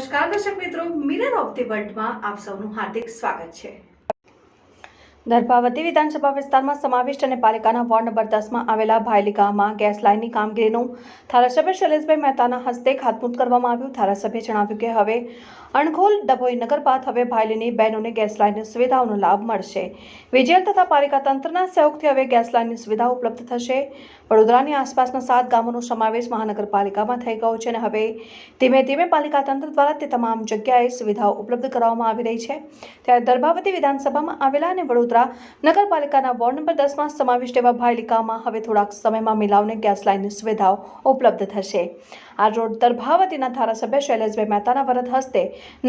નમસ્કાર, દર્શક મિત્રો. મિરર ઓફ ધી વર્લ્ડમાં આપ સૌનું હાર્દિક સ્વાગત છે. દર્ભાવતી વિધાનસભા વિસ્તારમાં સમાવિષ્ટ અને પાલિકાના વોર્ડ નંબર દસમાં આવેલા ભાયલી ગામમાં ગેસ લાઇનની કામગીરીનું ધારાસભ્ય શૈલેષભાઈ મહેતાના હસ્તે ખાતમુહૂર્ત કરવામાં આવ્યું. ધારાસભ્યે જણાવ્યું કે હવે અણખોલ ડભોઈ નગરપાત હવે ભાયલીની બહેનોને ગેસ લાઇનની સુવિધાઓનો લાભ મળશે. વિજેલ તથા પાલિકા તંત્રના સહયોગથી હવે ગેસ લાઇનની સુવિધા ઉપલબ્ધ થશે. વડોદરાની આસપાસના સાત ગામોનો સમાવેશ મહાનગરપાલિકામાં થઈ ગયો છે અને હવે ધીમે ધીમે પાલિકા તંત્ર દ્વારા તે તમામ જગ્યાએ સુવિધાઓ ઉપલબ્ધ કરાવવામાં આવી રહી છે. ત્યારે દર્ભાવતી વિધાનસભામાં આવેલા અને વડોદરા નગરપાલિકાના વોર્ડ નંબર દસમાં સમાવિષ્ટ એવા ભાયલિકામાં હવે થોડાક સમયમાં મિલાવને ગેસ લાઇનની સુવિધાઓ ઉપલબ્ધ થશે. આ રોડ દર્ભાવતીના ધારાસભ્ય શૈલેષભાઈ મહેતાના વરદ હસ્તે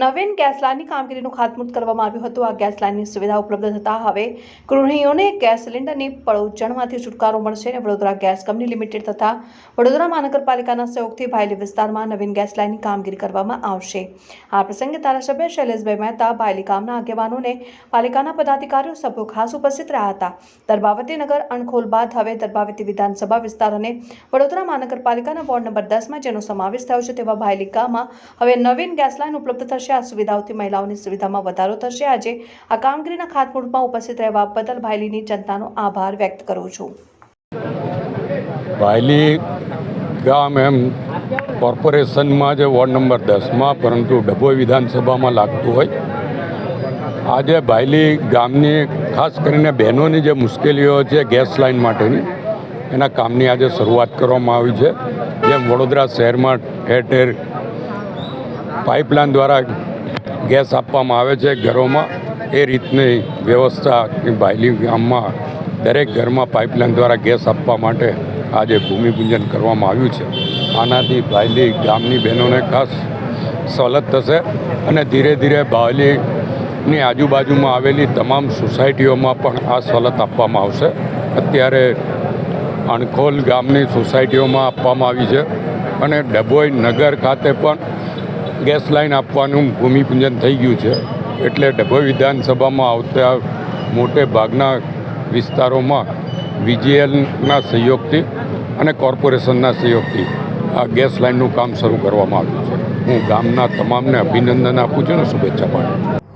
નવીન ગેસ લાઇનની કામગીરીનું ખાતમુહૂર્ત કરવામાં આવ્યું હતું. આ ગેસ લાઇનની સુવિધા ઉપલબ્ધ થતાં હવે ગૃહિણીઓને ગેસ સિલિન્ડરની પળોજણમાંથી છુટકારો મળશે અને વડોદરા ગેસ કંપની લિમિટેડ તથા વડોદરા મહાનગરપાલિકાના સહયોગથી ભાયલી વિસ્તારમાં નવીન ગેસ લાઇનની કામગીરી કરવામાં આવશે. આ પ્રસંગે ધારાસભ્ય શૈલેષભાઈ મહેતા, ભાયલી ગામના આગેવાનોને પાલિકાના પદાધિકારીઓ સભ્યો ખાસ ઉપસ્થિત રહ્યા હતા. દર્ભાવતી નગર અણખોલ બાદ હવે દર્ભાવતી વિધાનસભા વિસ્તાર અને વડોદરા મહાનગરપાલિકાના વોર્ડ નંબર દસમાં જેનો સમાવેશ થયો છે તેવા ભાયલિકામાં હવે નવીન ગેસ લાઇન ઉપલબ્ધ થશે. આ સુવિધાઓથી મહિલાઓની સુવિધામાં વધારો થશે. આજે આ કામગીરીના ખાતમુહૂર્તમાં ઉપસ્થિત રહેવા બદલ ભાયલીની જનતાનો આભાર વ્યક્ત કરું છું. ભાયલી ગામ એમ કોર્પોરેશનમાં જે વોર્ડ નંબર દસમાં, પરંતુ ડભોઈ વિધાનસભામાં લાગતું હોય. આજે ભાયલી ગામની, ખાસ કરીને બહેનોની જે મુશ્કેલીઓ છે ગેસ લાઇન માટેની એના કામની આજે શરૂઆત કરવામાં આવી છે. જેમ વડોદરા શહેરમાં ઠેર ઠેર પાઇપલાઇન દ્વારા ગેસ આપવામાં આવે છે ઘરોમાં. એ રીતની વ્યવસ્થા ભાયલી ગામમાં દરેક ઘરમાં પાઇપલાઇન દ્વારા ગેસ આપવા માટે આજે ભૂમિપૂજન કરવામાં આવ્યું છે. આનાથી ભાયલી ગામની બહેનોને ખાસ સવલત થશે અને ધીરે ધીરે ભાયલીની આજુબાજુમાં આવેલી તમામ સોસાયટીઓમાં પણ આ સવલત આપવામાં આવશે. અત્યારે અણખોલ ગામની સોસાયટીઓમાં આપવામાં આવી છે અને ડભોઈ નગર ખાતે પણ ગેસ લાઇન આપવાનું ભૂમિપૂજન થઈ ગયું છે. એટલે ડભોઈ વિધાનસભામાં આવતા મોટે ભાગના વિસ્તારોમાં વીજીએલના સહયોગથી અને કોર્પોરેશનના સહયોગથી આ ગેસ લાઇનનું કામ શરૂ કરવામાં આવ્યું છે. હું ગામના તમામને અભિનંદન આપું છું અને શુભેચ્છા પાઠવું છું.